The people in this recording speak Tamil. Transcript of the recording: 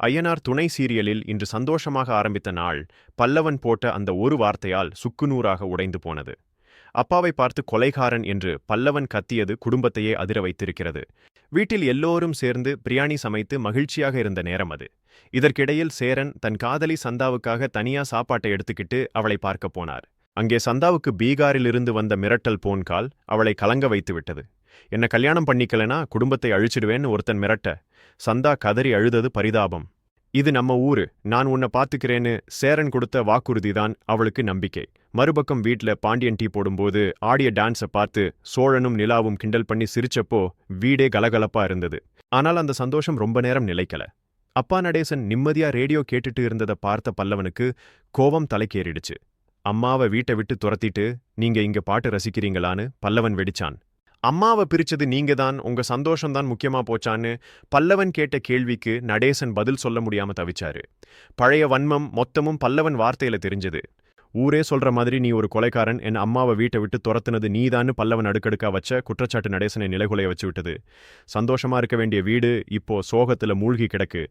ஐயனார் துணை சீரியலில் இன்று சந்தோஷமாக ஆரம்பித்த நாள் பல்லவன் போட்ட அந்த ஒரு வார்த்தையால் சுக்குநூறாக உடைந்து போனது. அப்பாவை பார்த்து கொலைகாரன் என்று பல்லவன் கத்தியது குடும்பத்தையே அதிர வைத்திருக்கிறது. வீட்டில் எல்லோரும் சேர்ந்து பிரியாணி சமைத்து மகிழ்ச்சியாக இருந்த நேரம் அது. இதற்கிடையில் சேரன் தன் காதலி சந்தாவுக்காக தனியா சாப்பாட்டை எடுத்துக்கிட்டு அவளை பார்க்க போனார். அங்கே சந்தாவுக்கு பீகாரிலிருந்து வந்த மிரட்டல் போன்கால் அவளை கலங்க வைத்துவிட்டது. என்ன கல்யாணம் பண்ணிக்கலனா குடும்பத்தை அழிச்சிடுவேன்னு ஒருத்தன் மிரட்ட. சந்தா கதறி அழுதது பரிதாபம். இது நம்ம ஊரு. நான் உன்னை பார்த்துக்கிறேன்னு சேரன் கொடுத்த வாக்குறுதிதான் அவளுக்கு நம்பிக்கை. மறுபக்கம் வீட்ல பாண்டியன் டீ போடும்போது ஆடிய டான்ஸை பார்த்து சோழனும் நிலாவும் கிண்டல் பண்ணி சிரிச்சப்போ வீடே கலகலப்பா இருந்தது. ஆனால் அந்த சந்தோஷம் ரொம்ப நேரம் நிலைக்கல. அப்பா நடேசன் நிம்மதியா ரேடியோ கேட்டுட்டு இருந்ததை பார்த்த பல்லவனுக்கு கோவம் தலைக்கேறிடுச்சு. அம்மாவை வீட்டை விட்டு துரத்திட்டு நீங்க இங்க பாட்டு ரசிக்கிறீங்களான்னு பல்லவன் வெடிச்சான். அம்மாவை பிரிச்சது நீங்க தான் உங்க சந்தோஷம் தான் முக்கியமா போச்சான்னு பல்லவன் கேட்ட கேள்விக்கு நடேசன் பதில் சொல்ல முடியாம தவிச்சாரு. பழைய வன்மம் மொத்தமும் பல்லவன் வார்த்தையில தெரிஞ்சது. ஊரே சொல்ற மாதிரி நீ ஒரு கொலைக்காரன் என் அம்மாவை வீட்டை விட்டு துரத்துனது நீதான்னு பல்லவன் அடுக்கடுக்கா வச்ச குற்றச்சாட்டு நடேசனை நிலைகுலைய வச்சு விட்டது. சந்தோஷமா இருக்க வேண்டிய வீடு இப்போ சோகத்துல மூழ்கி கிடக்கு.